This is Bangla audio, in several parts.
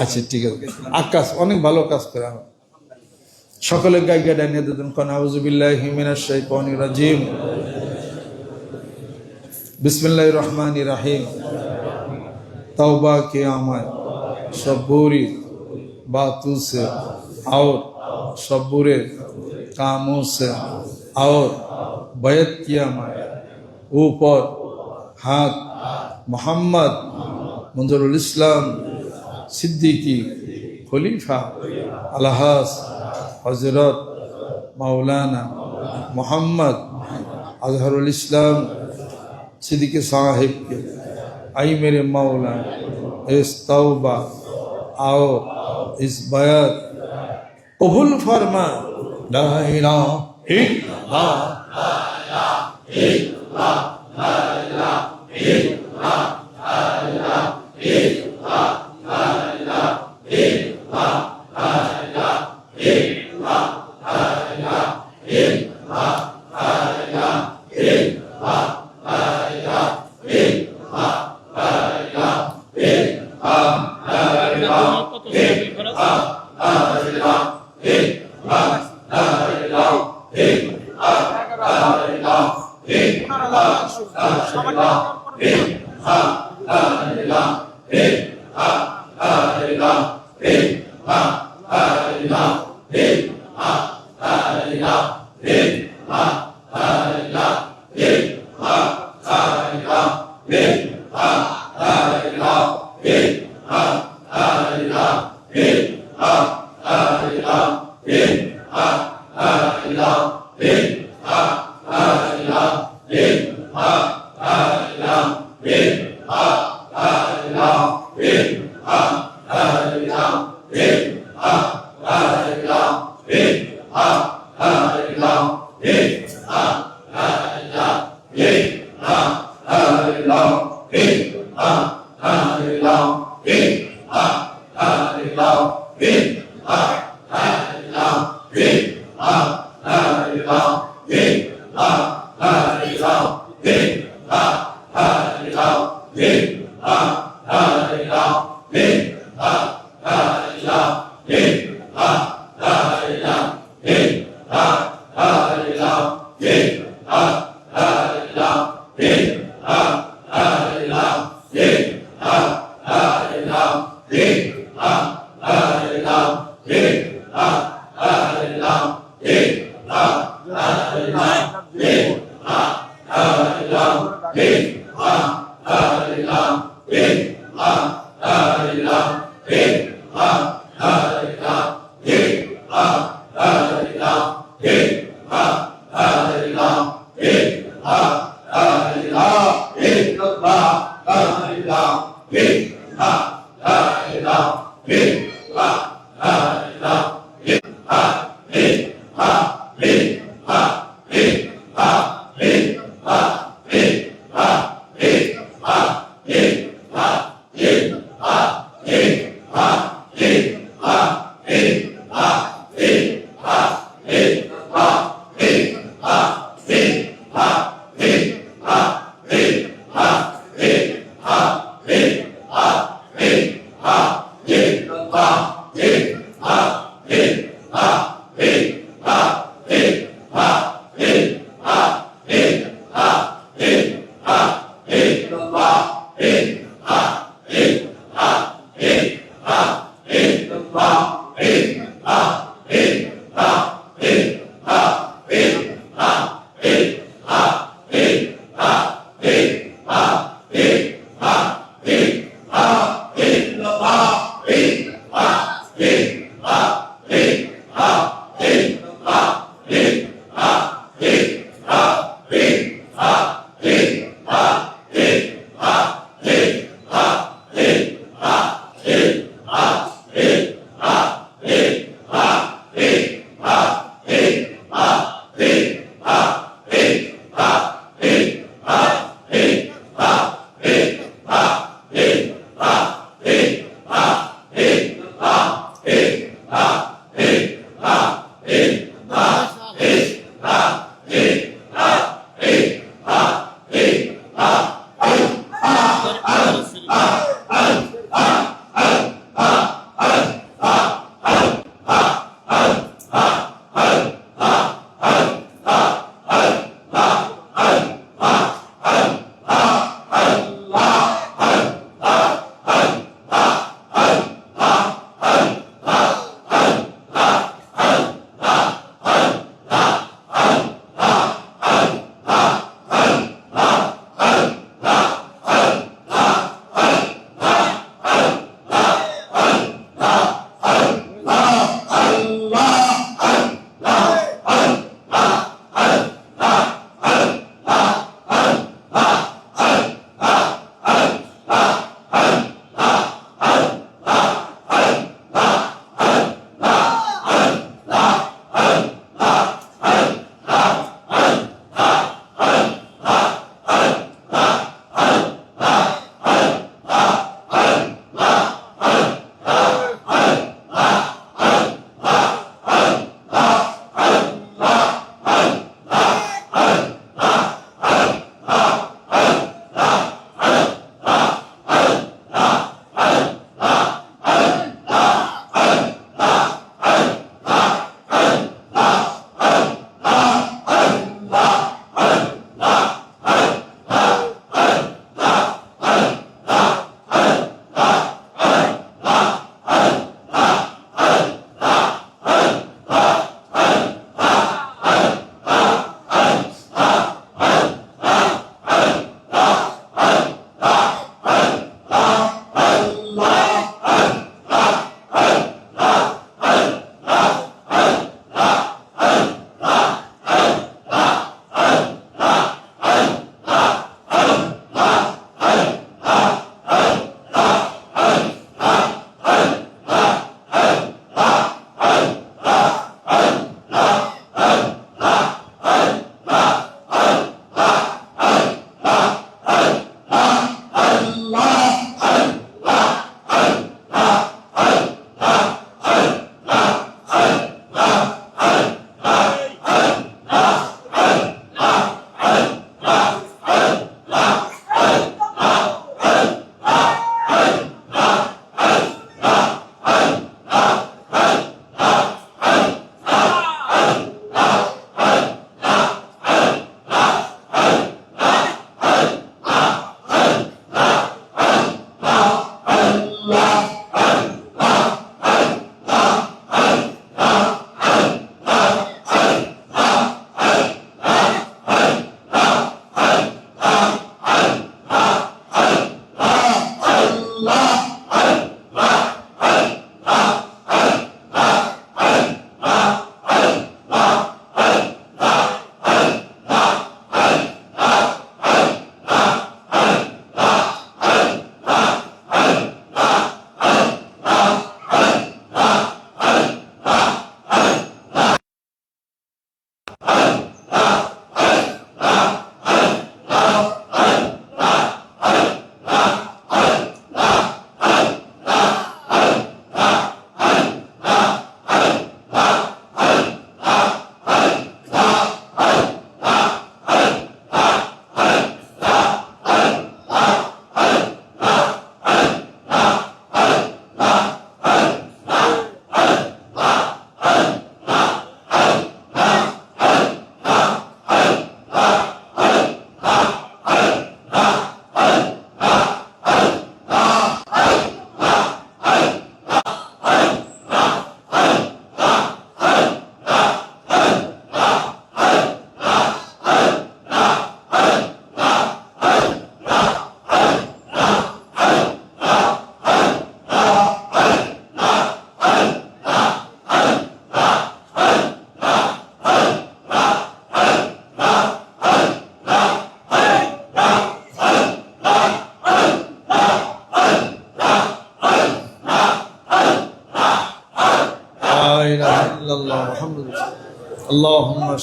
আচ্ছা ঠিক আছে। আকাশ অনেক ভালো কাজ করে আমার সকলের গায়িকা ডানিয়ে দিতেন কনাউজুবিল্লাহ হিমিনাস শাইতানি রাজিম। বিসমিল্লাহ রহমান রাহিম। তওবা কে আমার সব্বুরি বাতু সে আওর সব্বুরে কামু সে আওর বয়ত কি আমার উপর হাত, মোহাম্মদ মঞ্জুরুল ইসলাম। मंजरुल इस्लाम सिद्दीकी खलीफा अलहास हजरत मौलाना मोहम्मद अजहरुल इस्लाम सिद्दीकी साहिब के आई मेरे मौला इस तौबा आओ इस बयात कबूल फरमा ला इलाहा इल्लल्लाह কত Hallelujah. Amém. la la la 자,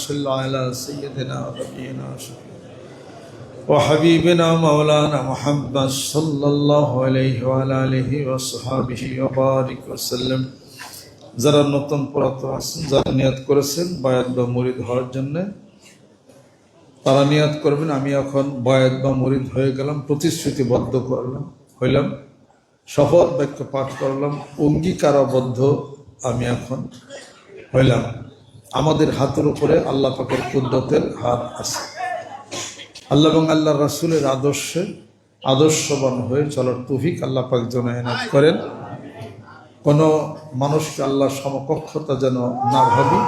صل على سيدنا ونبينا وشفيعنا وحبيبنا مولانا محمد صلى الله عليه وعلى آله وصحبه وبارك وسلم যারা নতুন পুরাতন আছেন যারা নিয়াত করেছেন বায়াত বা মুরিদ হওয়ার জন্য তারা নিয়াত করবেন আমি এখন বয়াত বা মুরিদ হয়ে গেলাম প্রতিশ্রুতিবদ্ধ করলাম হইলাম শপথ বাক্য পাঠ করলাম অঙ্গীকারাবদ্ধ আমি এখন হইলাম আমাদের হাতের উপরে আল্লাহ পাকের কুদরতের হাত আছে। আল্লাহ এবং আল্লাহ রাসুলের আদর্শে, আদর্শবান হয়ে চলার তুফিক আল্লাহ পাক যেন এনাদ করেন। কোনো মানুষকে আল্লাহ সমকক্ষতা যেন না ভাবি,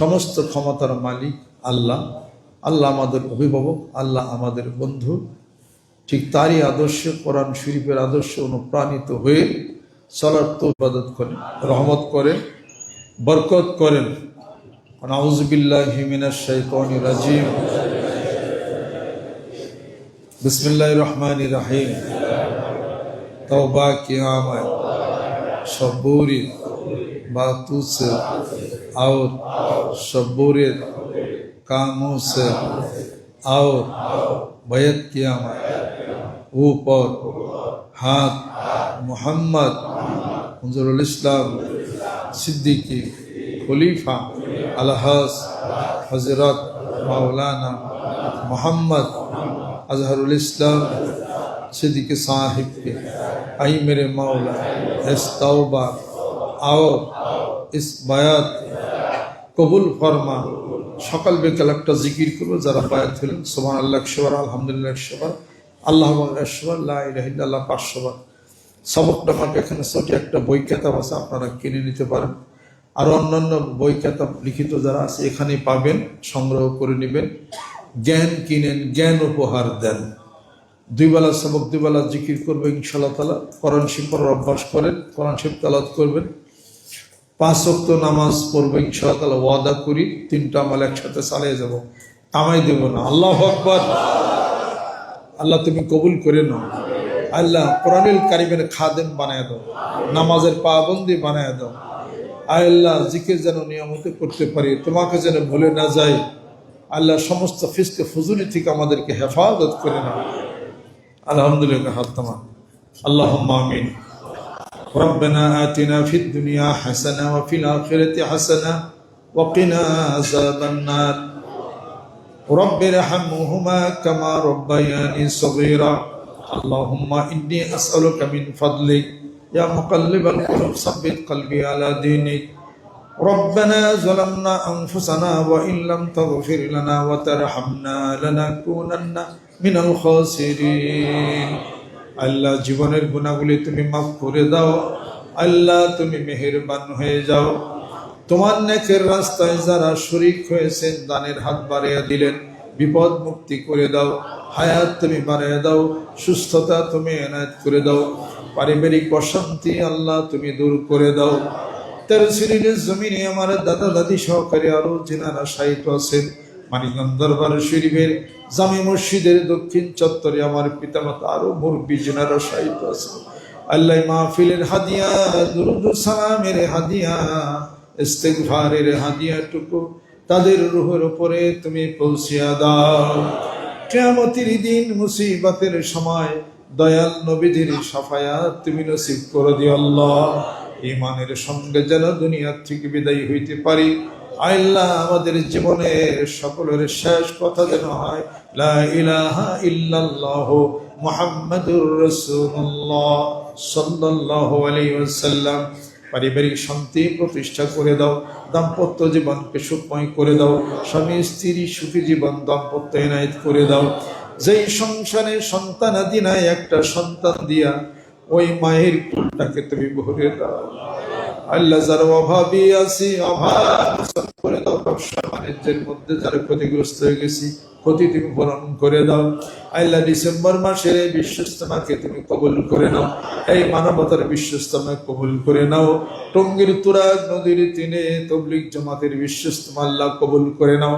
সমস্ত ক্ষমতার মালিক আল্লাহ। আল্লাহ আমাদের অভিভাবক, আল্লাহ আমাদের বন্ধু। ঠিক তারই আদর্শে, কোরআন শরীফের আদর্শে অনুপ্রাণিত হয়ে চলার তো করেন, রহমত করেন, বরকত করেন। ونعوذ باللہ من الشیطان الرجیم. بسم اللہ الرحمن الرحیم. توبہ کی آمد شبوری. باتو سے اور شبوری کاموں سے اور بیت کیا اوپر ہاتھ محمد منظر الاسلام صدیقی خلیفہ. हजरत मौलाना मोहम्मद अजहरुल इस्लाम सिद्दीकी साहिब के आई मेरे मौला इस तौबा और इस বায়াত কবুল ফরমা সকাল বিকাল একটা জিকির করবো যারা বায়াত হলেন সোমান আল্লাহ একশোবার আলহামদুলিল্লাহ একশোবার আল্লাহ একশোবার লাহ পাঁচশোবার সবকটা আমাকে এখানে ছোট একটা বই কেতাব আছে আপনারা কিনে নিতে পারেন আর অন্যান্য বই কেতাব লিখিত যারা আছে, এখানেই পাবেন, সংগ্রহ করে নেবেন। জ্ঞান কিনেন, জ্ঞান উপহার দেন। দুইবেলা সবক, দুইবেলা জিকির করবে ইনশাল্লাহ তালা কোরআন শিব পড়ার অভ্যাস করেন, কোরআন শিব তালাত করবেন। পাঁচ অক্ত নামাজ পড়বে ইনশাল্লাহ তালা ওয়াদা করি, তিনটা আমল একসাথে চালিয়ে যাব। কামাই দেব না। আল্লাহ আকবর। আল্লাহ তুমি কবুল করে নাও। আল্লাহ কোরআনুল কারিমের খাদেম বানায় দাও। নামাজের পাবন্দি বানায় দাও। আয় আল্লাহ জিকির যেন নিয়মিত করতে পারি তোমাকে যেন ভুলে না যাই আল্লাহ সমস্ত ফিসকে ফজুলি থেকে আমাদেরকে হেফাজত করে নাও আলহামদুলিল্লাহ হাত্তামা আল্লাহ আমিন ربنا آتنا في الدنيا حسنة وفي الآخرة حسنة وقنا عذاب النار رب ارحمهما كما ربياني صغيرا اللهم إني أسألك من فضلك يا مقلب القلوب ثبت قلبي على دينك ربنا ظلمنا أنفسنا وإن لم تغفر لنا وترحمنا لنكونن من الخاسرين আল্লাহ জীবনের গুণাগুলি তুমি মাফ করে দাও আল্লাহ তুমি মেহেরবান হয়ে যাও তোমার নেকের রাস্তায় যারা শরিক হয়েছেন দানের হাত বাড়িয়ে দিলেন বিপদ মুক্তি করে দাও হায়াত তুমি বাড়িয়ে দাও সুস্থতা তুমি এনায়ত করে দাও পারিবারিক অশান্তি আল্লাহ তুমি দূর করে দাও। তেরো সিরিজের জমিনে আমার দাদা দাদি সহকারে আরও যেনারা সাহিত্য আছেন। মানিকগঞ্জ দরবার শরীফের জামি মসজিদের দক্ষিণ চত্বরে আমার পিতামাতা আরও মুরব্বী যেনারা সাহিত্য আছেন। আল্লাহ মাহফিলের হাদিয়া, দুরুদ সালামের হাদিয়া, ইস্তেগফারের হাদিয়াটুকু তাদের রুহের উপরে তুমি পৌঁছিয়া দাও। কেয়ামতির দিন মুসিবতের সময় দয়াল নবীদের সাফায়াত তুমি নসিব করে দিও আল্লাহ। ইমানের সঙ্গে যেন দুনিয়ার থেকে বিদায় হইতে পারি। আল্লাহ, আমাদের জীবনের সকলের শেষ কথা যেন হয়, লা ইলাহা ইল্লাল্লাহ মুহাম্মাদুর রাসূলুল্লাহ সাল্লাল্লাহু আলাইহি ওয়াসাল্লাম। পারিবারিক শান্তি প্রতিষ্ঠা করে দাও, দাম্পত্য জীবনকে সুখময় করে দাও, স্বামী, স্ত্রী, সুখী জীবন দাম্পত্য এনায়ত করে দাও। যেই সংসারে সন্তান আদি নাই, একটা সন্তান দিয়া ওই মায়ের কুলটাকে তুমি ভরে দাও। আল্লাহ যার অভাবী আছি, অভাব করে দাও, ব্যবসা বাণিজ্যের মধ্যে যারা ক্ষতিগ্রস্ত হয়ে গেছি ক্ষতি তুমি পূরণ করে দাও। আল্লাহ ডিসেম্বর মাসের এই বিশ্বস্তমাকে তুমি কবুল করে নাও। এই মানবতার বিশ্বস্তমা কবুল করে নাও। টঙ্গির তুরাগ নদীর তিনে তবলিক জমাতের বিশ্বস্তমা আল্লাহ কবুল করে নাও।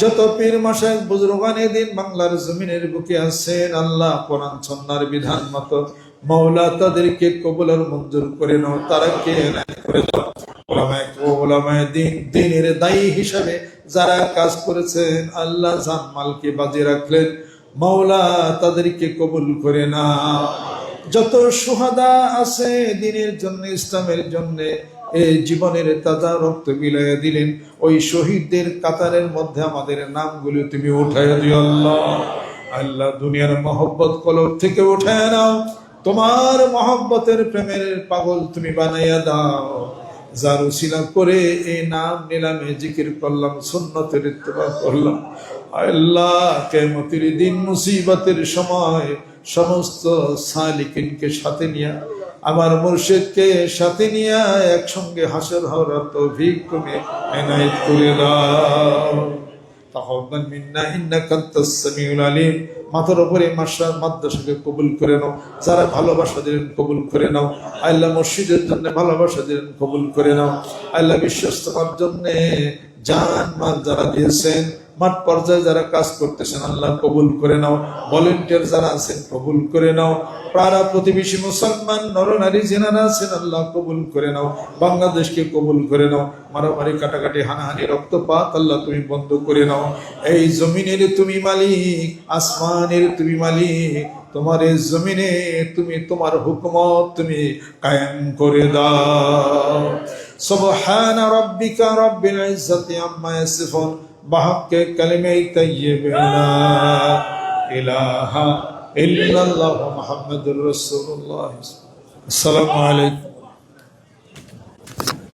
যত পীর মাসায় বুজরগানে দিন বাংলার জমিনের বুকে আছেন, আল্লাহ কোরআন সন্ন্যার বিধান মতো মাওলা তাদেরকে কবুল আর মঞ্জুর করে নাও, তারা কে করে দিনের দায়ী হিসাবে যারা কাজ করেছেন, আল্লাহ মালকে বাজে রাখলেন। মাওলা তাদেরকে কবুল করে না যত সুহাদা আছে দিনের জন্য, ইসলামের জন্য, এই জীবনের তাজা রক্ত বিলাইয়া দিলেন। ওই শহীদদের কাতারের মধ্যে আমাদের নামগুলো তুমি উঠাইয়া দিও আল্লাহ। আল্লাহ দুনিয়ার মহব্বত কলব থেকে উঠায় নাও। তোমার মহব্বতের প্রেমের পাগল তুমি বানাইয়া দাও। যার উসিলা করে এই নাম নিলামে জিকির করলাম, সুন্নতের ইত্তেবা করলাম। আল্লাহ কেমতির দিন মুসিবতের সময় সমস্ত সালিকিনকে সাথে নিয়ে, আমার মুর্শিদকে সাথে নিয়ে একসঙ্গে হাসর হওয়ার তৌফিক তুমি এনায়েত করে দাও। তাহবান মাথার উপরে মাসা মাদ্রাসাকে কবুল করে নাও। যারা ভালোবাসা দিলেন কবুল করে নাও। আল্লাহ মসজিদের জন্য ভালোবাসা দিলেন কবুল করে নাও। আল্লাহ বিশ্বস্ততার জন্য জান মান যারা দিয়েছেন মাঠ পর্যায়ে যারা কাজ করতেছেন, আল্লাহ কবুল করে নাও। ভলেন্টিয়ার যারা আছেন, কবুল করে নাও। পাড়া প্রতিবেশী মুসলমান, নরনারী যেনারা আছেন, আল্লাহ কবুল করে নাও। বাংলাদেশকে কবুল করে নাও। মারামারি, কাটাকাটি, হানাহানি, রক্তপাত, আল্লাহ তুমি বন্ধ করে নাও। এই জমিনের তুমি মালিক, আসমানের তুমি মালিক, তোমার এই জমিনে তুমি, তোমার হুকুমত তুমি কায়েম করে দাও। সুবহান রাব্বিকা রাব্বিল ইজ্জাতি আম্মা ইয়াসিফুন। বাহকে কালিমে তাইয়্যিবে লা ইলাহা ইল্লাল্লাহু মুহাম্মাদুর রাসূলুল্লাহ আসসালামু আলাইকুম